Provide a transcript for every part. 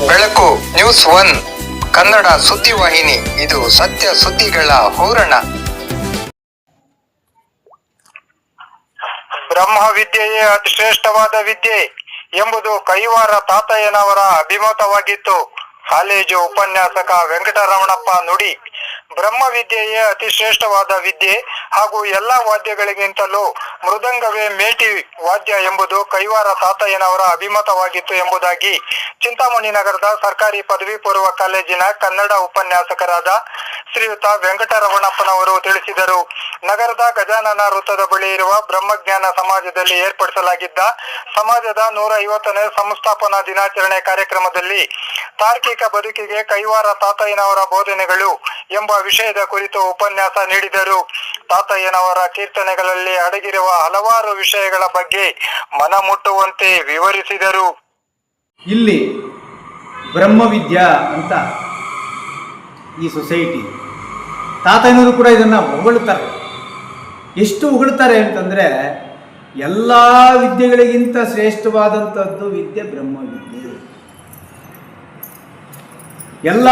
ಬೆಳಕು, news one, Kannada ಸುದ್ದಿವಾಹಿನಿ ಇದು ಸತ್ಯ ಸುದ್ದಿಗಳ ಹೂರಣ. ಬ್ರಹ್ಮ ವಿದ್ಯೆಯೇ ಅತಿ ಶ್ರೇಷ್ಠವಾದ ವಿದ್ಯೆ ಎಂಬುದು ಕೈವಾರ ತಾತಯ್ಯನವರ ಅಭಿಮತವಾಗಿತ್ತು. ಕಾಲೇಜು ಉಪನ್ಯಾಸಕ ವೆಂಕಟರಮಣಪ್ಪ ನುಡಿ ಬ್ರಹ್ಮ ವಿದ್ಯೆಯೇ ಅತಿ ಶ್ರೇಷ್ಠವಾದ ವಿದ್ಯೆ ಹಾಗೂ ಎಲ್ಲಾ ವಾದ್ಯಗಳಿಗಿಂತಲೂ ಮೃದಂಗವೇ ಮೇಟಿ ವಾದ್ಯ ಎಂಬುದು ಕೈವಾರ ತಾತಯ್ಯನವರ ಅಭಿಮತವಾಗಿತ್ತು ಎಂಬುದಾಗಿ ಚಿಂತಾಮಣಿ ನಗರದ ಸರ್ಕಾರಿ ಪದವಿ ಪೂರ್ವ ಕಾಲೇಜಿನ ಕನ್ನಡ ಉಪನ್ಯಾಸಕರಾದ ಶ್ರೀಯುತ ವೆಂಕಟರಮಣಪ್ಪನವರು ತಿಳಿಸಿದರು. ನಗರದ ಗಜಾನನ ವೃತ್ತದ ಬಳಿ ಇರುವ ಬ್ರಹ್ಮಜ್ಞಾನ ಸಮಾಜದಲ್ಲಿ ಏರ್ಪಡಿಸಲಾಗಿದ್ದ ಸಮಾಜದ ನೂರ ಐವತ್ತನೇ ಸಂಸ್ಥಾಪನಾ ದಿನಾಚರಣೆ ಕಾರ್ಯಕ್ರಮದಲ್ಲಿ ತಾರ್ಕಿಕ ಬದುಕಿಗೆ ಕೈವಾರ ತಾತಯ್ಯನವರ ಬೋಧನೆಗಳು ಎಂಬ ವಿಷಯದ ಕುರಿತು ಉಪನ್ಯಾಸ ನೀಡಿದರು. ತಾತಯ್ಯನವರ ಕೀರ್ತನೆಗಳಲ್ಲಿ ಅಡಗಿರುವ ಹಲವಾರು ವಿಷಯಗಳ ಬಗ್ಗೆ ಮನಮುಟ್ಟುವಂತೆ ವಿವರಿಸಿದರು. ಇಲ್ಲಿ ಬ್ರಹ್ಮವಿದ್ಯಾ ಅಂತ ಈ ಸೊಸೈಟಿ. ತಾತಯ್ಯನವರು ಕೂಡ ಇದನ್ನು ಹೊಗಳುತ್ತಾರೆ ಎಷ್ಟು ಹೊಗಳುತ್ತಾರೆ ಅಂತಂದರೆ ಎಲ್ಲ ವಿದ್ಯೆಗಳಿಗಿಂತ ಶ್ರೇಷ್ಠವಾದಂಥದ್ದು ವಿದ್ಯೆ ಬ್ರಹ್ಮವಿದ್ಯೆ. ಎಲ್ಲ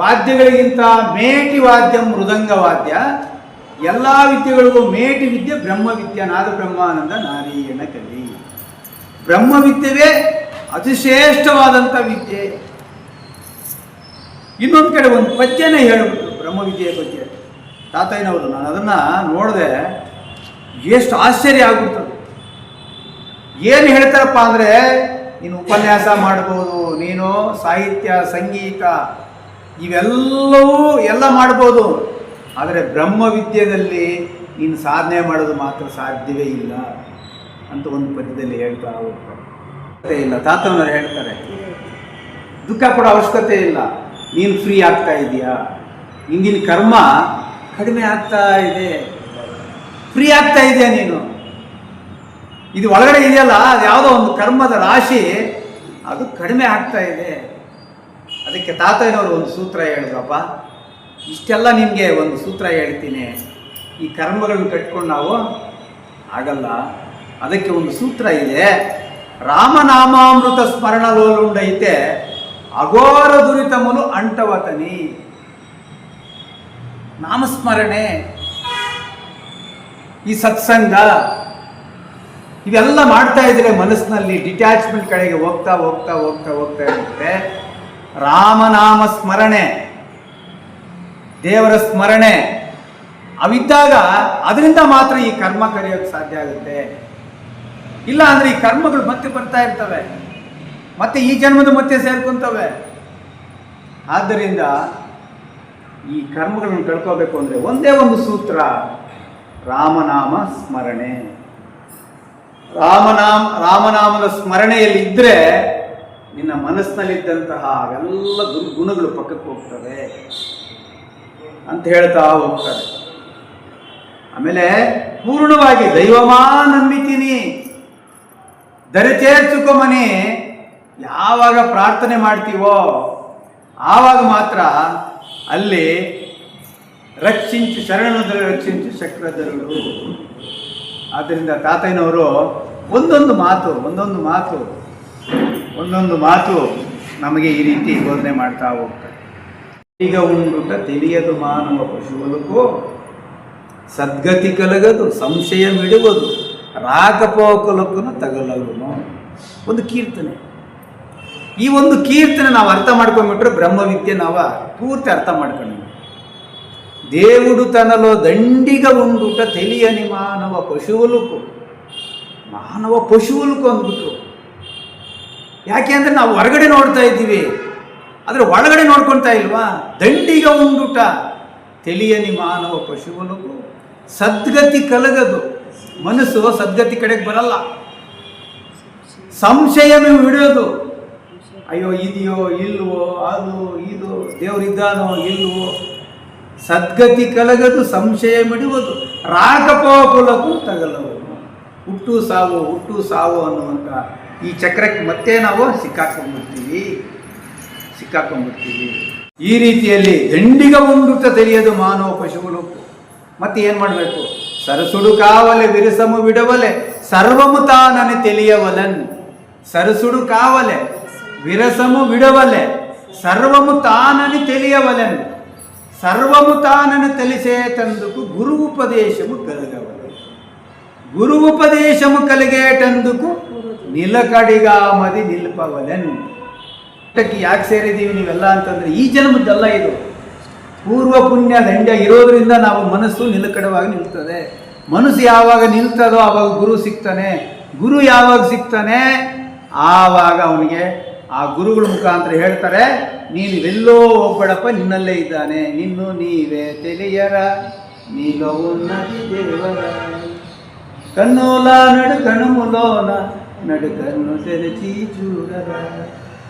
ವಾದ್ಯಗಳಿಗಿಂತ ಮೇಟಿ ವಾದ್ಯ ಮೃದಂಗ ವಾದ್ಯ, ಎಲ್ಲ ವಿದ್ಯೆಗಳಿಗೂ ಮೇಟಿ ವಿದ್ಯೆ ಬ್ರಹ್ಮವಿದ್ಯೆ ನಾದ ಬ್ರಹ್ಮಾನಂದ ನಾರೀಯಣ ಕಲಿ. ಬ್ರಹ್ಮವಿದ್ಯವೇ ಅತಿ ಅತಿಶ್ರೇಷ್ಠವಾದಂಥ ವಿದ್ಯೆ. ಇನ್ನೊಂದು ಕಡೆ ಒಂದು ಪದ್ಯನೇ ಹೇಳಬಹುದು ಬ್ರಹ್ಮವಿದ್ಯೆಯ ಬಗ್ಗೆ. ತಾತಯ್ಯನವರು, ನಾನು ಅದನ್ನು ನೋಡಿದೆ, ಎಷ್ಟು ಆಶ್ಚರ್ಯ ಆಗ್ಬಿಡ್ತದೆ ಏನು ಹೇಳ್ತಾರಪ್ಪ ಅಂದರೆ, ನೀನು ಉಪನ್ಯಾಸ ಮಾಡ್ಬೋದು, ನೀನು ಸಾಹಿತ್ಯ, ಸಂಗೀತ ಇವೆಲ್ಲವೂ ಎಲ್ಲ ಮಾಡ್ಬೋದು. ಆದರೆ ಬ್ರಹ್ಮವಿದ್ಯೆಯಲ್ಲಿ ನೀನು ಸಾಧನೆ ಮಾಡೋದು ಮಾತ್ರ ಸಾಧ್ಯವೇ ಇಲ್ಲ ಅಂತ ಒಂದು ಪದ್ಯದಲ್ಲಿ ಹೇಳ್ತಾ ಹೋಗ್ತಾರೆ. ಇಲ್ಲ. ತಾತನವರು ಹೇಳ್ತಾರೆ, ದುಃಖ ಪಡೋ ಅವಶ್ಯಕತೆ ಇಲ್ಲ. ನೀನು ಫ್ರೀ ಆಗ್ತಾ ಇದೆಯಾ? ಹಿಂದಿನ ಕರ್ಮ ಕಡಿಮೆ ಆಗ್ತಾ ಇದೆ. ಫ್ರೀ ಆಗ್ತಾ ಇದೆಯಾ ನೀನು? ಇದು ಒಳಗಡೆ ಇದೆಯಲ್ಲ, ಅದು ಯಾವುದೋ ಒಂದು ಕರ್ಮದ ರಾಶಿ, ಅದು ಕಡಿಮೆ ಆಗ್ತಾ ಇದೆ. ಅದಕ್ಕೆ ತಾತಯ್ಯನವರು ಒಂದು ಸೂತ್ರ ಹೇಳಿದ್ರಪ್ಪ, ಇಷ್ಟೆಲ್ಲ ನಿಮಗೆ ಒಂದು ಸೂತ್ರ ಹೇಳ್ತೀನಿ. ಈ ಕರ್ಮಗಳನ್ನು ಕಟ್ಕೊಂಡು ನಾವು ಆಗಲ್ಲ. ಅದಕ್ಕೆ ಒಂದು ಸೂತ್ರ ಇದೆ. ರಾಮನಾಮಾಮೃತ ಸ್ಮರಣಲೋಲುಂಡೈತೆ ಅಘೋರ ದುರಿತಮನು ಅಂಟವತನಿ. ನಾಮಸ್ಮರಣೆ. ಈ ಸತ್ಸಂಗ ಇವೆಲ್ಲ ಮಾಡ್ತಾ ಇದ್ರೆ ಮನಸ್ಸಿನಲ್ಲಿ ಡಿಟ್ಯಾಚ್ಮೆಂಟ್ ಕಡೆಗೆ ಹೋಗ್ತಾ ಹೋಗ್ತಾ ಹೋಗ್ತಾ ಹೋಗ್ತಾ ಇರುತ್ತೆ. ರಾಮನಾಮ ಸ್ಮರಣೆ, ದೇವರ ಸ್ಮರಣೆ ಅವಿದ್ದಾಗ ಅದರಿಂದ ಮಾತ್ರ ಈ ಕರ್ಮ ಕರೆಯೋಕ್ಕೆ ಸಾಧ್ಯ ಆಗುತ್ತೆ. ಇಲ್ಲ ಅಂದ್ರೆ ಈ ಕರ್ಮಗಳು ಮತ್ತೆ ಬರ್ತಾ ಇರ್ತವೆ. ಮತ್ತೆ ಈ ಜನ್ಮದ ಮತ್ತೆ ಸೇರ್ಕೊಂತವೆ. ಆದ್ದರಿಂದ ಈ ಕರ್ಮಗಳನ್ನು ಕಳ್ಕೋಬೇಕು ಅಂದರೆ ಒಂದೇ ಒಂದು ಸೂತ್ರ, ರಾಮನಾಮ ಸ್ಮರಣೆ. ರಾಮನಾಮ, ರಾಮನಾಮದ ಸ್ಮರಣೆಯಲ್ಲಿ ಇದ್ದರೆ ನಿನ್ನ ಮನಸ್ಸಿನಲ್ಲಿದ್ದಂತಹ ಎಲ್ಲ ದುರ್ಗುಣಗಳು ಪಕ್ಕಕ್ಕೆ ಹೋಗ್ತವೆ ಅಂತ ಹೇಳ್ತಾ ಹೋಗ್ತಾರೆ ಆಮೇಲೆ ಪೂರ್ಣವಾಗಿ ದೈವಮಾ ನಂಬಿತೀನಿ ದರಿಚೇರ್ಚುಕೊಮನಿ ಯಾವಾಗ ಪ್ರಾರ್ಥನೆ ಮಾಡ್ತೀವೋ ಆವಾಗ ಮಾತ್ರ ಅಲ್ಲಿ ರಕ್ಷಿಂಚು ಶರಣದಲ್ಲಿ ರಕ್ಷಿಂಚು ಚಕ್ರಧರುಳು ಆದ್ದರಿಂದ ತಾತಯ್ಯನವರು ಒಂದೊಂದು ಮಾತು ಒಂದೊಂದು ಮಾತು ಒಂದೊಂದು ಮಾತು ನಮಗೆ ಈ ರೀತಿ ಬೋಧನೆ ಮಾಡ್ತಾ ಹೋಗ್ತದೆ. ಈಗ ಉಂಡುಟ ತಿಳಿಯದು ಮಾನವ ಪಶುಗಳಿಗೂ ಸದ್ಗತಿ ಕಲಗದು, ಸಂಶಯ ಮಿಡುವುದು ರಾಗಪೋಕಲಕ್ಕೂ ತಗಲಗುನು ಒಂದು ಕೀರ್ತನೆ. ಈ ಒಂದು ಕೀರ್ತನೆ ನಾವು ಅರ್ಥ ಮಾಡ್ಕೊಂಡ್ಬಿಟ್ರೆ ಬ್ರಹ್ಮವಿದ್ಯೆ ನಾವು ಪೂರ್ತಿ ಅರ್ಥ ಮಾಡ್ಕೊಂಡು ದೇವುಡು ತನಲೋ ದಂಡಿಗ ಉಂಡುಟ, ತಿಳಿಯನಿ ಮಾನವ ಪಶುವುಲುಕು. ಮಾನವ ಪಶುವುಲುಕು ಅಂದ್ಬಿಟ್ಟು ಯಾಕೆ ಅಂದರೆ ನಾವು ಹೊರಗಡೆ ನೋಡ್ತಾ ಇದ್ದೀವಿ. ಆದರೆ ಒಳಗಡೆ ನೋಡ್ಕೊಳ್ತಾ ಇಲ್ವಾ? ದಂಡಿಗ ಉಂಡುಟ. ತಿಳಿಯನಿ ಮಾನವ ಪಶುವನಿಗೂ. ಸದ್ಗತಿ ಕಲಗದು. ಮನಸ್ಸು ಸದ್ಗತಿ ಕಡೆಗೆ ಬರಲ್ಲ. ಸಂಶಯವೇ ಹಿಡಿಯೋದು. ಅಯ್ಯೋ, ಇದೆಯೋ, ಇಲ್ವೋ, ಅದು, ಇದು, ದೇವರಿದ್ದಾನೋ, ಇಲ್ವೋ. ಸದ್ಗತಿ ಕಲಗದು, ಸಂಶಯ ಮಿಡುವುದು. ರಾಗಪೋಕುಲಕ್ಕೂ ತಗಲವು ಹುಟ್ಟು ಸಾವು ಹುಟ್ಟು ಸಾವು ಅನ್ನುವಂಥ ಈ ಚಕ್ರಕ್ಕೆ ಮತ್ತೆ ನಾವು ಸಿಕ್ಕಾಕೊಂಡ್ಬಿಡ್ತೀವಿ. ಸಿಕ್ಕಾಕೊಂಡ್ಬಿಡ್ತೀವಿ. ಈ ರೀತಿಯಲ್ಲಿ ದಂಡಿಗ ಉಂಡುತ್ತ ತಿಳಿಯದು ಮಾನವ ಪಶುಗಳು. ಮತ್ತೆ ಏನು ಮಾಡಬೇಕು? ಸರಸುಡು ಕಾವಲೆ ವಿರಸಮು ಬಿಡವಲೆ, ಸರ್ವಮು ತಾನನೆ ತಿಳಿಯವಲನ್. ಸರಸುಡು ಕಾವಲೆ ವಿರಸಮು ಬಿಡವಲೆ, ಸರ್ವಮು ತಾನನೆ ತಿಳಿಯವಲನ್. ಸರ್ವಮು ತಾನನ ತಲಿಸೇ ತಂದುಕು ಗುರು ಉಪದೇಶವು ಕಲಗವಲೆ. ಗುರು ಉಪದೇಶವು ಕಲಿಗೇಟಂದುಕು ಮದಿ ನಿಲ್ಪವಲೆನ್. ಊಟಕ್ಕೆ ಯಾಕೆ ಸೇರಿದ್ದೀವಿ ನೀವೆಲ್ಲ ಅಂತಂದ್ರೆ ಈ ಜನ್ಮದ್ದಲ್ಲ ಇದು. ಪೂರ್ವ ಪುಣ್ಯ ದಂಡ ಇರೋದ್ರಿಂದ ನಾವು ಮನಸ್ಸು ನಿಲಕಡವಾಗಿ ನಿಲ್ತದೆ. ಮನಸ್ಸು ಯಾವಾಗ ನಿಲ್ತದೋ ಆವಾಗ ಗುರು ಸಿಗ್ತಾನೆ. ಗುರು ಯಾವಾಗ ಸಿಗ್ತಾನೆ? ಆವಾಗ ಅವನಿಗೆ ಆ ಗುರುಗಳ ಮುಖಾಂತರ ಹೇಳ್ತಾರೆ, ನೀನು ಎಲ್ಲೋ ಒಬ್ಬಡಪ್ಪ ನಿನ್ನಲ್ಲೇ ಇದ್ದಾನೆ. ನಿನ್ನು ನೀವೇ ತಿಳಿಯರ ನೀಲೋ ದೇವರ. ಕಣ್ಣೋಲ ನಡು ಕಣುಮುಲೋನ ನಡು నడుకను తెరచి చూడరా.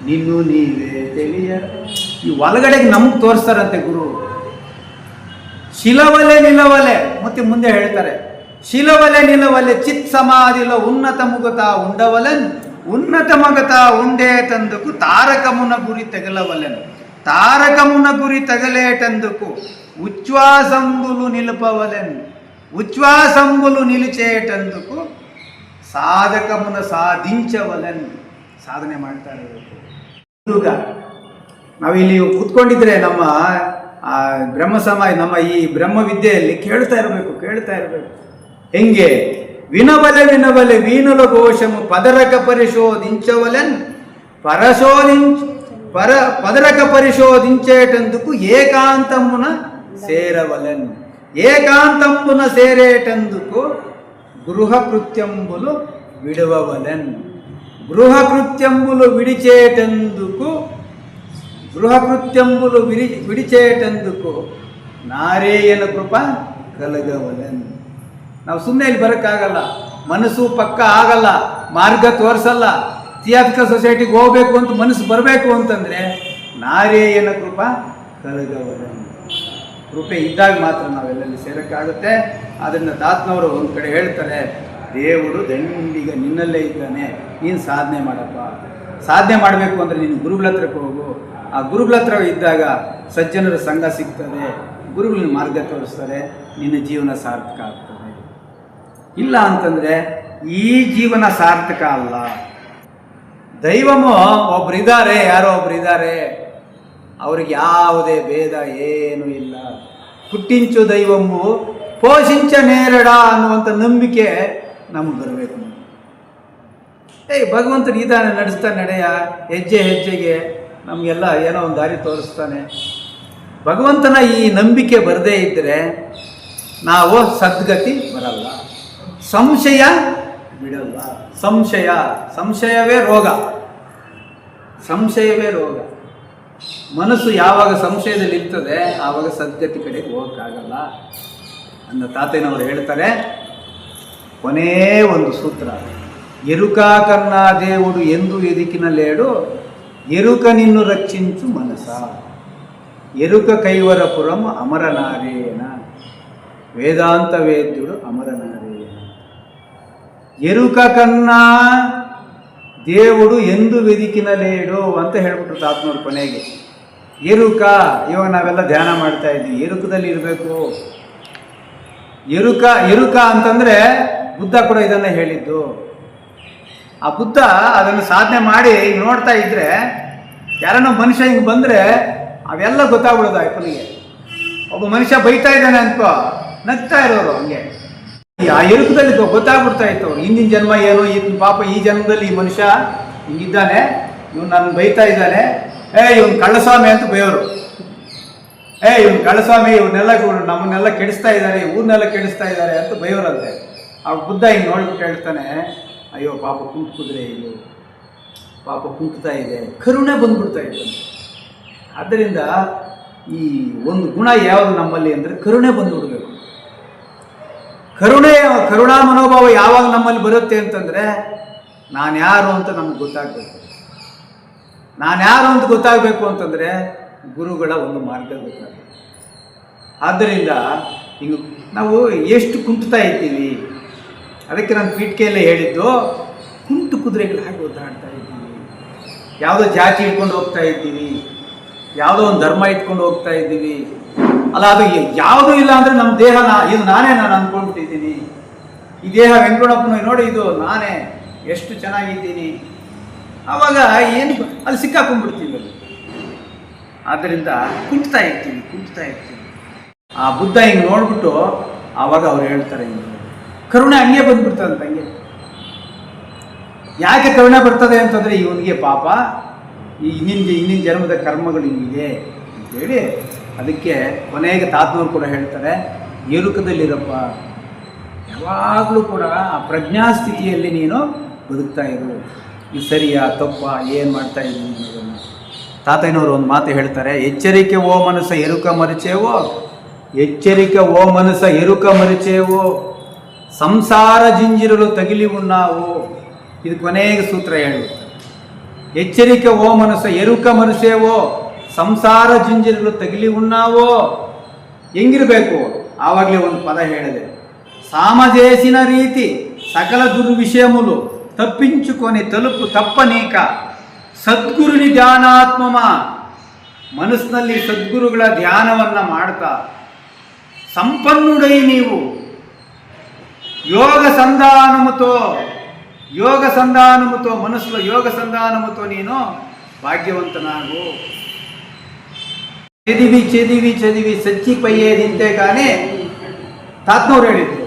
నిన్ను నీవే తెలియ ఈ వలగడకి ನಮ್ಗೆ తోరుస్తారంతే గురువు. శిలవలే నిలవలే. మొత్తం ముందే ಹೇಳ್ತಾರೆ. శిలవలే నిలవలే చిత్ సమాధిలో ఉన్నత ముగతా ఉండవలన్. ఉన్నత మగతా ఉండేటందుకు తారకమున గురి తగలవలెను. తారకమున గురి తగలేటందుకు ఉచ్ఛ్వాసంబులు నిలపవలెను. ఉచ్ఛ్వాసంబులు నిలిచేటందుకు సాధకమున ಸಾಧಿಂಚವಲನ್ ಸಾಧನೆ ಮಾಡ್ತಾರೆ ಹುಡುಗ ನಾವಿಲ್ಲಿ నమ్మ. ನಮ್ಮ ಬ್ರಹ್ಮ ಸಮಾಜ ನಮ್ಮ ಈ ಬ್ರಹ್ಮ ವಿದ್ಯೆಯಲ್ಲಿ ಕೇಳ್ತಾ ಇರಬೇಕು ಕೇಳ್ತಾ ಇರಬೇಕು ಹೆಂಗೆ? వినవలె వినవలె వీణుల కోశము పదరక పరిశోధించవలన్ పరశోధించ పర పదరక పరిశోధించేటందుకు ఏకాంతమున సేరవలెన్ ఏకాంతమున సేరేటందుకు గృహ కృత్యంబులు విడవవలెన్ గృహ కృత్యంబులు విడిచేటందుకు గృహ కృత్యంబులు విడి విడిచేటందుకు ನಾರೇಯನ ಕೃಪ ಕಲಗವಲನ್ ನಾವು ಸುಮ್ಮನೆ ಇಲ್ಲಿ ಬರೋಕ್ಕಾಗಲ್ಲ ಮನಸ್ಸು ಪಕ್ಕ ಆಗಲ್ಲ ಮಾರ್ಗ ತೋರಿಸಲ್ಲ ಥಿಯಾಟ್ರಿಕಲ್ ಸೊಸೈಟಿಗೆ ಹೋಗ್ಬೇಕು ಅಂತ ಮನಸ್ಸು ಬರಬೇಕು ಅಂತಂದರೆ ನಾರೇಯನ ಕೃಪ ಕಲಗವಲನ್ ಕೃಪೆ ಇದ್ದಾಗ ಮಾತ್ರ ನಾವೆಲ್ಲೆಲ್ಲಿ ಸೇರೋಕ್ಕಾಗುತ್ತೆ. ಅದನ್ನು ದಾತ್ನವರು ಒಂದು ಕಡೆ ಹೇಳ್ತಾರೆ, ದೇವರು ದಂಡಿಗ ನಿನ್ನಲ್ಲೇ ಇದ್ದಾನೆ, ನೀನು ಸಾಧನೆ ಮಾಡಪ್ಪ ಸಾಧನೆ ಮಾಡಬೇಕು ಅಂದರೆ ನೀನು ಗುರುಗಳ ಹತ್ರಕ್ಕೆ ಹೋಗು. ಆ ಗುರುಗಳ ಹತ್ರ ಇದ್ದಾಗ ಸಜ್ಜನರ ಸಂಘ ಸಿಗ್ತದೆ, ಗುರುಗಳನ್ನ ಮಾರ್ಗ ತೋರಿಸ್ತಾರೆ, ನಿನ್ನ ಜೀವನ ಸಾರ್ಥಕ ಆಗ್ತದೆ. ಇಲ್ಲ ಅಂತಂದರೆ ಈ ಜೀವನ ಸಾರ್ಥಕ ಅಲ್ಲ. ದೈವಮೋ ಒಬ್ರು ಇದ್ದಾರೆ ಯಾರೋ ಒಬ್ರಿದ್ದಾರೆ ಅವ್ರಿಗೆ ಯಾವುದೇ ಭೇದ ಏನೂ ಇಲ್ಲ. ಪುಟ್ಟಿಂಚು ದೈವಮ್ಮು ಪೋಷಿಂಚ ನೇರಡ ಅನ್ನುವಂಥ ನಂಬಿಕೆ ನಮಗೆ ಬರಬೇಕು. ಏಯ್, ಭಗವಂತನ ಇದಾನೆ ನಡೆಸ್ತಾನೆ ನಡೆಯ, ಹೆಜ್ಜೆ ಹೆಜ್ಜೆಗೆ ನಮಗೆಲ್ಲ ಏನೋ ಒಂದು ದಾರಿ ತೋರಿಸ್ತಾನೆ. ಭಗವಂತನ ಈ ನಂಬಿಕೆ ಬರದೇ ಇದ್ದರೆ ನಾವು ಸದ್ಗತಿ ಬರಲ್ಲ. ಸಂಶಯ ಬಿಡಲ್ಲ. ಸಂಶಯ, ಸಂಶಯವೇ ರೋಗ. ಸಂಶಯವೇ ರೋಗ. ಮನಸ್ಸು ಯಾವಾಗ ಸಂಶಯದಲ್ಲಿ ಇರ್ತದೆ, ಆವಾಗ ಸದ್ಗತಿ ಕಡೆಗೆ ಹೋಗೋಕ್ಕಾಗಲ್ಲ ಅಂದ ತಾತಯ್ಯನವರು ಹೇಳ್ತಾರೆ. ಕೊನೇ ಒಂದು ಸೂತ್ರ, ಎರುಕಾ ಕರ್ಣಾದೇವುಡು ಎಂದು ಎದುಕಿನಲ್ಲೇಡು ಎರುಕ ನಿನ್ನು ರಕ್ಷಿಂಚು ಮನಸ ಎರುಕ ಕೈವರಪುರಂ ಅಮರನಾರೇಣ ವೇದಾಂತ ವೇದ್ಯುಡು ಅಮರನಾರೇಣ ಎರುಕ ಕನ್ನ ದೇವರು ಎಂದು ವೇದಿಕಿನಲ್ಲೇಡು ಅಂತ ಹೇಳ್ಬಿಟ್ರು ತಾತ್ನವ್ರ ಕೊನೆಗೆ. ಎರುಕ ಇವಾಗ ನಾವೆಲ್ಲ ಧ್ಯಾನ ಮಾಡ್ತಾ ಇದ್ವಿ ಎರುಕದಲ್ಲಿ ಇರಬೇಕು. ಎರುಕ ಎರುಕ ಅಂತಂದರೆ ಬುದ್ಧ ಕೂಡ ಇದನ್ನು ಹೇಳಿದ್ದು. ಆ ಬುದ್ಧ ಅದನ್ನು ಸಾಧನೆ ಮಾಡಿ ನೋಡ್ತಾ ಇದ್ದರೆ ಯಾರನ್ನೋ ಮನುಷ್ಯ ಹಿಂಗೆ ಬಂದರೆ ಅವೆಲ್ಲ ಗೊತ್ತಾಗ್ಬಿಡೋದು ನನಗೆ ಒಬ್ಬ ಮನುಷ್ಯ ಬೈತಾ ಇದ್ದಾನೆ ಅಂತ ನಗ್ತಾ ಇರೋರು ಹಂಗೆ. ಆ ಎರುಕದಲ್ಲಿ ಗೊತ್ತಾಗ್ಬಿಡ್ತಾ ಇತ್ತು ಅವ್ರು. ಹಿಂದಿನ ಜನ್ಮ ಏನು, ಈ ಪಾಪ ಈ ಜನ್ಮದಲ್ಲಿ ಈ ಮನುಷ್ಯ ಹಿಂಗಿದ್ದಾನೆ, ಇವ್ನು ನನ್ನ ಬೈತಾ ಇದ್ದಾನೆ. ಏ, ಇವ್ನು ಕಳ್ಳಸ್ವಾಮಿ ಅಂತ ಬೈಯೋರು. ಏ, ಇವ್ನು ಕಳ್ಳಸ್ವಾಮಿ ಇವನ್ನೆಲ್ಲ ನಮ್ಮನ್ನೆಲ್ಲ ಕೆಡಿಸ್ತಾ ಇದ್ದಾರೆ ಊರ್ನೆಲ್ಲ ಕೆಡಿಸ್ತಾ ಇದ್ದಾರೆ ಅಂತ ಬೈಯೋರಂತೆ. ಆ ಬುದ್ಧ ಹಿಂಗೆ ನೋಡ್ಬಿಟ್ಟು ಹೇಳ್ತಾನೆ, ಅಯ್ಯೋ, ಪಾಪ ಕುಂತು ಕುದುರೆ ಇದು ಪಾಪ ಕುಂಟ್ತಾ ಇದೆ. ಕರುಣೆ ಬಂದ್ಬಿಡ್ತಾ ಇದೆ ಆದ್ದರಿಂದ ಈ ಒಂದು ಗುಣ ಯಾವುದು ನಮ್ಮಲ್ಲಿ ಅಂದರೆ ಕರುಣೆ ಬಂದ್ಬಿಡ್ಬೇಕು. ಕರುಣೆ, ಕರುಣಾ ಮನೋಭಾವ ಯಾವಾಗ ನಮ್ಮಲ್ಲಿ ಬರುತ್ತೆ ಅಂತಂದರೆ, ನಾನು ಯಾರು ಅಂತ ನಮ್ಗೆ ಗೊತ್ತಾಗಬೇಕು. ನಾನು ಯಾರು ಅಂತ ಗೊತ್ತಾಗಬೇಕು ಅಂತಂದರೆ, ಗುರುಗಳ ಒಂದು ಮಾರ್ಗ ಗೊತ್ತಾಗಬೇಕು. ಆದ್ದರಿಂದ ಹಿಂಗೆ ನಾವು ಎಷ್ಟು ಕುಂಟುತ್ತಾ ಇದ್ದೀವಿ, ಅದಕ್ಕೆ ನಾನು ಪೀಠಿಕೆಯಲ್ಲೇ ಹೇಳಿದ್ದು, ಕುಂಟು ಕುದುರೆಗಳು ಹಾಗೆ ಒದ್ದಾಡ್ತಾ ಇದ್ದೀವಿ? ಯಾವುದೋ ಜಾತಿ ಇಟ್ಕೊಂಡು ಹೋಗ್ತಾ ಇದ್ದೀವಿ, ಯಾವುದೋ ಒಂದು ಧರ್ಮ ಇಟ್ಕೊಂಡು ಹೋಗ್ತಾ ಇದ್ದೀವಿ ಅಲ್ಲ, ಅದು ಯಾವುದೂ ಇಲ್ಲ ಅಂದರೆ ನಮ್ಮ ದೇಹ ನಾ, ಇದು ನಾನೇ ನಾನು ಅಂದ್ಕೊಂಡ್ಬಿಟ್ಟಿದ್ದೀನಿ ಈ ದೇಹ ವೆಂಕಟಪ್ಪನ ನೋಡಿ ಇದು ನಾನೇ ಎಷ್ಟು ಚೆನ್ನಾಗಿದ್ದೀನಿ. ಆವಾಗ ಏನು ಅಲ್ಲಿ ಸಿಕ್ಕಾಕೊಂಡ್ಬಿಡ್ತೀವಿ ಅದು ಆದ್ದರಿಂದ ಕುಂಟ್ತಾ ಇರ್ತೀವಿ ಕುಂಟ್ತಾ ಇರ್ತೀವಿ. ಆ ಬುದ್ಧ ಹಿಂಗೆ ನೋಡ್ಬಿಟ್ಟು ಆವಾಗ ಅವ್ರು ಹೇಳ್ತಾರೆ ಹಿಂಗೆ. ಕರುಣೆ ಹಂಗೆ ಬಂದ್ಬಿಡ್ತದಂತ ಹಂಗೆ. ಯಾಕೆ ಕರುಣೆ ಬರ್ತದೆ ಅಂತಂದರೆ ಇವನಿಗೆ ಪಾಪ ಈ ಹಿಂದಿನ ಹಿಂದಿನ ಜನ್ಮದ ಕರ್ಮಗಳು ಹಿಂಗಿದೆ ಅಂತೇಳಿ ಅದಕ್ಕೆ ಕೊನೆಗೆ ತಾತನವ್ರು ಕೂಡ ಹೇಳ್ತಾರೆ ಏರುಕದಲ್ಲಿರಪ್ಪ ಯಾವಾಗಲೂ ಕೂಡ ಆ ಪ್ರಜ್ಞಾಸ್ಥಿತಿಯಲ್ಲಿ ನೀನು ಬದುಕ್ತಾ ಇರು. ಇದು ಸರಿಯಾ, ತಪ್ಪ, ಏನು ಮಾಡ್ತಾ ಇದ್ದೀನಿ ಅನ್ನೋದನ್ನು. ತಾತಯ್ಯನವರು ಒಂದು ಮಾತು ಹೇಳ್ತಾರೆ, ಎಚ್ಚರಿಕೆ ಓ ಮನಸ್ಸ ಎರುಕ ಮರಿಚೇವೋ? ಎಚ್ಚರಿಕೆ ಓ ಮನಸ್ಸ ಎರುಕ ಮರಿಚೇವೋ? ಸಂಸಾರ ಜಿಂಜಿರಲು ತಗಿಲಿವು ನಾವು. ಇದು ಕೊನೆಗೆ ಸೂತ್ರ ಹೇಳುತ್ತೆ ಎಚ್ಚರಿಕೆ ಓ ಮನಸ್ಸ ಎರುಕ ಮನಸ್ಸೇವೋ ಸಂಸಾರ ಜಂಜೀರಗಳು ತಗಿಲಿ ಉನ್ನಾವೋ ಹೆಂಗಿರಬೇಕು? ಆವಾಗಲೇ ಒಂದು ಪದ ಹೇಳಿದೆ. ಸಾಮಜೇಸಿನ ರೀತಿ ಸಕಲ ದುರ್ವಿಷಯಮುಲು ತಪ್ಪಿಂಚುಕೊನೆ ತಲುಪು ತಪ್ಪನೀಕ ಸದ್ಗುರುನಿ ಧ್ಯಾನಾತ್ಮಮ ಮನಸ್ಸಿನಲ್ಲಿ ಸದ್ಗುರುಗಳ ಧ್ಯಾನವನ್ನು ಮಾಡ್ತಾ. ಸಂಪನ್ನುಡೈ ನೀವು. ಯೋಗ ಸಂಧಾನಮುತೋ ಯೋಗ ಸಂಧಾನಮುತೋ ಮನಸ್ಸು ಯೋಗ ಸಂಧಾನಮುತೋ ನೀನು ಭಾಗ್ಯವಂತನಾಗು. ಚದಿವಿ ಚದಿವಿ ಚದಿವಿ ಸಚ್ಚಿ ಪಯ್ಯೆ ನಿಂತೆ ಕಾನೆ ತಾತ್ನವ್ರು ಹೇಳಿದ್ರು.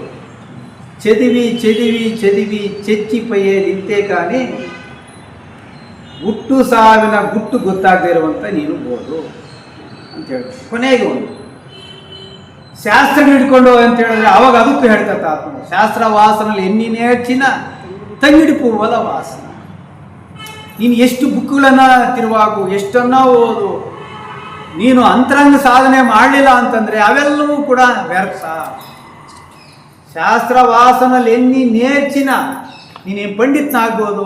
ಚದಿವಿ ಚದಿವಿ ಚದಿವಿ ಚೆಚ್ಚಿ ಪಯ್ಯೆ ನಿಂತೆ ಕಾನೆ ಹುಟ್ಟು ಸಾವಿನ ಗುಟ್ಟು ಗೊತ್ತಾಗದೇ ಇರುವಂಥ ನೀನು ಓದು ಅಂತ ಕೊನೆಗೆ ಒಂದು. ಶಾಸ್ತ್ರ ಹಿಡ್ಕೊಂಡು ಅಂತ ಹೇಳಿದ್ರೆ ಅವಾಗ ಅದಕ್ಕೂ ಹೇಳ್ತಾರೆ ತಾತ್ಮ ಶಾಸ್ತ್ರ ವಾಸನಲ್ಲಿ ಎನ್ನಿನೇ ಹೆಚ್ಚಿನ ತಂಗಿಡಿ ಪೂರ್ವದ ವಾಸನ. ನೀನು ಎಷ್ಟು ಬುಕ್ಗಳನ್ನು ತಿರುವಾಗು ಎಷ್ಟನ್ನ ಓದು ನೀನು ಅಂತರಂಗ ಸಾಧನೆ ಮಾಡಲಿಲ್ಲ ಅಂತಂದ್ರೆ ಅವೆಲ್ಲವೂ ಕೂಡ ವ್ಯರ್ಥ. ಶಾಸ್ತ್ರ ಶಾಸ್ತ್ರವಾಸನಲ್ಲಿ ಎನ್ನಿ ನೇಚಿನ, ನೀನೇ ಪಂಡಿತನಾಗ್ಬೋದು,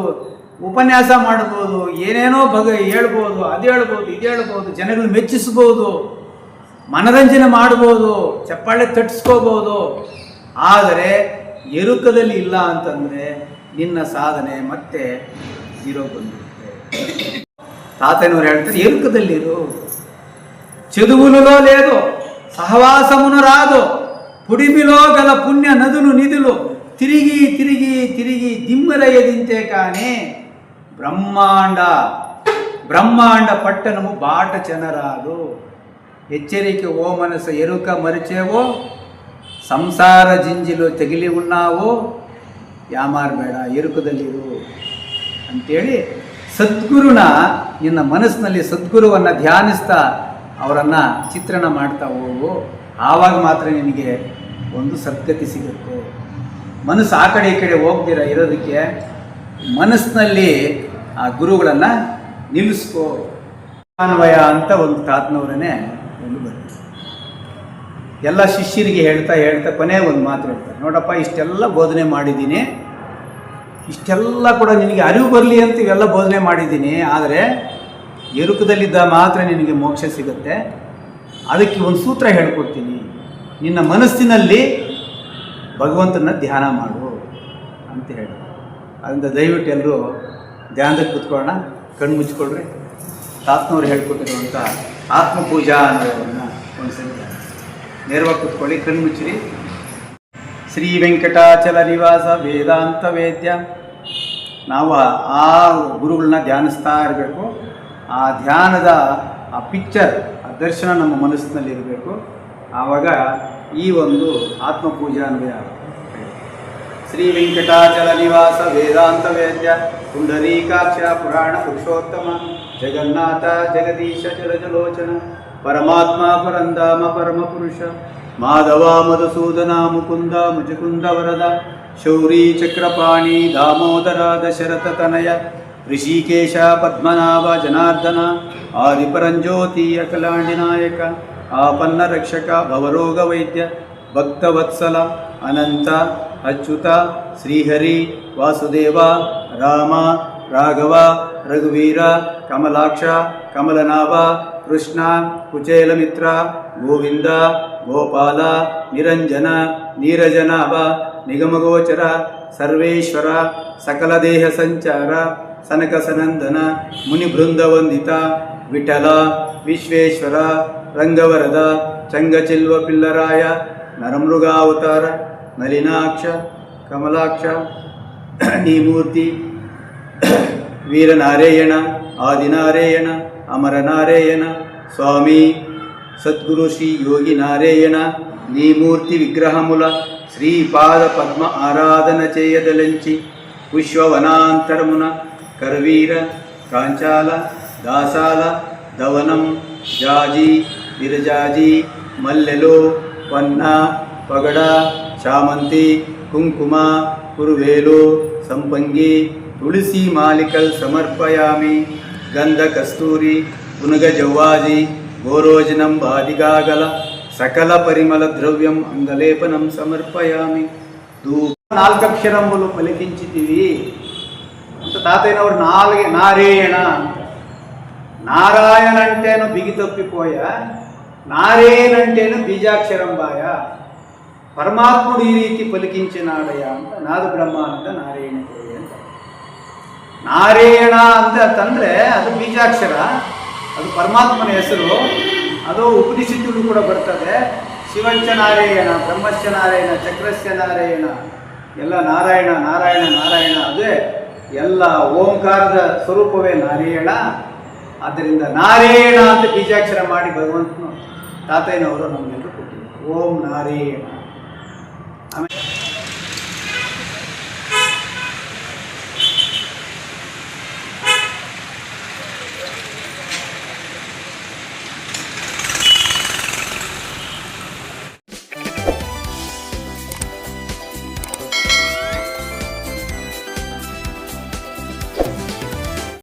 ಉಪನ್ಯಾಸ ಮಾಡ್ಬೋದು, ಏನೇನೋ ಬಗ ಹೇಳ್ಬೋದು, ಅದು ಹೇಳ್ಬೋದು, ಇದು ಹೇಳ್ಬೋದು ಜನಗಳು ಮೆಚ್ಚಿಸ್ಬೋದು, ಮನರಂಜನೆ ಮಾಡ್ಬೋದು, ಚಪ್ಪಾಳೆ ತಟ್ಟಿಸ್ಕೋಬೋದು ಆದರೆ ಎರುಕದಲ್ಲಿ ಇಲ್ಲ ಅಂತಂದರೆ ನಿನ್ನ ಸಾಧನೆ ಮತ್ತೆ ಜೀರೋ ಬಂದಿರುತ್ತೆ ತಾತನವರು ಹೇಳ್ತಾರೆ, ಎರುಕದಲ್ಲಿರು. చదువులలో లేదు సహవాసమును రాదు పుడిమిలో గల పుణ్య నదులు నిధులు తిరిగి తిరిగి తిరిగి దిమ్మరయ్యదింతే కానీ బ్రహ్మాండ బ్రహ్మాండ పట్టణము బాట చెనరాదు హెచ్చరిక ఓ మనసు ఎరుక మరిచేవో ಸಂಸಾರ ಜಿಂಜಿಲು ತೆಗಿಲಿ ಉಣ್ಣಾವು ಯಾಮಾರಬೇಡ ಎರುಕದಲ್ಲಿರು ಅಂತೇಳಿ ಸದ್ಗುರುನ ನಿನ್ನ ಮನಸ್ಸಿನಲ್ಲಿ ಸದ್ಗುರುವನ್ನು ಧ್ಯಾನಿಸ್ತಾ ಅವರನ್ನು ಚಿತ್ರಣ ಮಾಡ್ತಾ ಹೋಗು. ಆವಾಗ ಮಾತ್ರ ನಿನಗೆ ಒಂದು ಸದ್ಗತಿ ಸಿಗುತ್ತೆ. ಮನಸ್ಸು ಆ ಕಡೆ ಈ ಕಡೆ ಹೋಗ್ದಿರ ಇರೋದಕ್ಕೆ ಮನಸ್ಸಿನಲ್ಲಿ ಆ ಗುರುಗಳನ್ನು ನಿಲ್ಲಿಸ್ಕೋ. ಅನ್ವಯ ಅಂತ ಒಂದು ತಾತನವರನ್ನೇ ಒಂದು ಬರುತ್ತೆ ಎಲ್ಲ ಶಿಷ್ಯರಿಗೆ ಹೇಳ್ತಾ ಹೇಳ್ತಾ ಕೊನೆ ಒಂದು ಮಾತು ಹೇಳ್ತಾರೆ. ನೋಡಪ್ಪ, ಇಷ್ಟೆಲ್ಲ ಬೋಧನೆ ಮಾಡಿದ್ದೀನಿ. ಇಷ್ಟೆಲ್ಲ ಕೂಡ ನಿನಗೆ ಅರಿವು ಬರಲಿ ಅಂತ ಇವೆಲ್ಲ ಬೋಧನೆ ಮಾಡಿದ್ದೀನಿ. ಆದರೆ ಎರುಕದಲ್ಲಿದ್ದ ಮಾತ್ರ ನಿನಗೆ ಮೋಕ್ಷ ಸಿಗುತ್ತೆ. ಅದಕ್ಕೆ ಒಂದು ಸೂತ್ರ ಹೇಳ್ಕೊಡ್ತೀನಿ. ನಿನ್ನ ಮನಸ್ಸಿನಲ್ಲಿ ಭಗವಂತನ ಧ್ಯಾನ ಮಾಡು ಅಂತ ಹೇಳಿ. ಅದರಿಂದ ದಯವಿಟ್ಟು ಎಲ್ಲರೂ ಧ್ಯಾನದಲ್ಲಿ ಕೂತ್ಕೊಳ್ಳೋಣ. ಕಣ್ಣು ಮುಚ್ಕೊಳ್ರಿ ತಾತ್ನವ್ರು ಹೇಳ್ಕೊಟ್ಟಿರುವಂಥ ಆತ್ಮಪೂಜಾ ಅನ್ನೋದನ್ನು ಒಂದ್ಸರಿ ನೇರವಾಗಿ ಕೂತ್ಕೊಳ್ಳಿ, ಕಣ್ಣು ಮುಚ್ಚಿರಿ. ಶ್ರೀ ವೆಂಕಟಾಚಲ ನಿವಾಸ ವೇದಾಂತ ವೇದ್ಯ. ನಾವು ಆ ಗುರುಗಳನ್ನ ಧ್ಯಾನಿಸ್ತಾ ಇರಬೇಕು. ಆ ಧ್ಯಾನದ ಆ ಪಿಕ್ಚರ್ ಆ ದರ್ಶನ ನಮ್ಮ ಮನಸ್ಸಿನಲ್ಲಿ ಇರಬೇಕು. ಆವಾಗ ಈ ಒಂದು ಆತ್ಮಪೂಜಾ ಅನ್ವಯ ಶ್ರೀ ವೆಂಕಟಾಚಲ ನಿವಾಸ ವೇದಾಂತ ವೇದ್ಯ ಪುಂಡರೀಕಾಕ್ಷ ಪುರಾಣ ಪುರುಷೋತ್ತಮ, ಜಗನ್ನಾಥ, ಜಗದೀಶ, ಜಲಜಲೋಚನ, ಪರಮಾತ್ಮ ಪರಂಧಾಮ ಪರಮ ಪುರುಷ ಮಾಧವ, ಮಧುಸೂದನ, ಮುಕುಂದ, ಮುಜುಕುಂದ ವರದ, ಶೌರಿ ಚಕ್ರಪಾಣಿ, ದಾಮೋದರ, ದಶರಥ ತನಯ ಋಷಿಕೇಶ, ಪದ್ಮನಾಭ, ಜನಾರ್ದನ, ಆದಿಪರಂಜ್ಯೋತಿ, ಅಖಲಾಂಡಿ ನಾಯಕ, ಆಪನ್ನ ರಕ್ಷಕ, ಭವರೋಗ ವೈದ್ಯ, ಭಕ್ತವತ್ಸಲ, ಅನಂತ, ಅಚ್ಯುತ, ಶ್ರೀಹರಿ, ವಾಸುದೇವ, ರಾಮ, ರಾಘವ, ರಘುವೀರ, ಕಮಲಾಕ್ಷ, ಕಮಲನಾಭ, ಕೃಷ್ಣ, ಕುಚೇಲಮಿತ್ರ, ಗೋವಿಂದ, ಗೋಪಾಲ, ನಿರಂಜನ, ನೀರಜನಾಭ, ನಿಗಮಗೋಚರ, ಸರ್ವೇಶ್ವರ ಸಕಲ ದೇಹ ಸಂಚಾರ ಸನಕ ಸನಂದನ ಮುನಿಬೃಂದವಂದಿತ ವಿಠಲ ವಿಶ್ವೇಶ್ವರ ರಂಗವರದ ಚಂಗಚಿಲ್ವ ಪಿಲ್ಲರಾಯ ನರಮೃಗಾವತಾರ ನಲಿನಾಕ್ಷ ಕಮಲಾಕ್ಷ ನೀಮೂರ್ತಿ ವೀರನಾರಾಯಣ ಆದಿನಾರಾಯಣ ಅಮರನಾರಾಯಣ స్వామి సద్గురు శ్రీ యోగి నారాయణ నీ మూర్తి విగ్రహముల శ్రీపాద పద్మ ఆరాధన చేయదలంచి పుష్పవనాంతరమున కర్వీర కాంచాల దాసాల దవనం జాజీ విరజాజి మల్లెలు పన్న పగడ చామంతి కుంకుమ కురువేలు సంపంగి తులసి మాలికల్ సమర్పయామి గంధ కస్తూరి పునగ జవ్వాజి గోరోజనం బాధిగాగల సకల పరిమళ ద్రవ్యం అంగలేపనం సమర్పయామి. నాలుగక్షరములు పలికించితివి. ತಾತೆಯವರು ನಾಲ್ಗೆ ನಾರೇಯಣ ನಾರಾಯಣಂಟೇನು ಬಿಗಿತಪ್ಪಿಪೋಯ ನಾರೇಣಂಟೇನು ಬೀಜಾಕ್ಷರಂಬಾಯ. ಪರಮಾತ್ಮನು ಈ ರೀತಿ ಪಲಿಕಿಂಚಿನಾಡಯ ಅಂತ, ನಾದ ಬ್ರಹ್ಮ ಅಂತ ನಾರಾಯಣ ಕೋಯ ಅಂತ. ನಾರೇಣ ಅಂತ ತಂದರೆ ಅದು ಬೀಜಾಕ್ಷರ, ಅದು ಪರಮಾತ್ಮನ ಹೆಸರು. ಅದು ಉಪನಿಷತ್ತುಗಳು ಕೂಡ ಬರ್ತದೆ. ಶಿವಂಚ ನಾರಾಯಣ ಬ್ರಹ್ಮಶ್ಯ ನಾರಾಯಣ ಚಕ್ರಶ್ಯ ನಾರಾಯಣ, ಎಲ್ಲ ನಾರಾಯಣ ನಾರಾಯಣ ನಾರಾಯಣ, ಅದೇ. ಎಲ್ಲ ಓಂಕಾರದ ಸ್ವರೂಪವೇ ನಾರಾಯಣ. ಆದ್ದರಿಂದ ನಾರಾಯಣ ಅಂತ ಬೀಜಾಕ್ಷರ ಮಾಡಿ ಭಗವಂತನು ತಾತಯ್ಯನವರು ನಮಗೆಲ್ಲರೂ ಕೊಟ್ಟಿದ್ದಾರೆ. ಓಂ ನಾರಾಯಣ. ಆಮೇಲೆ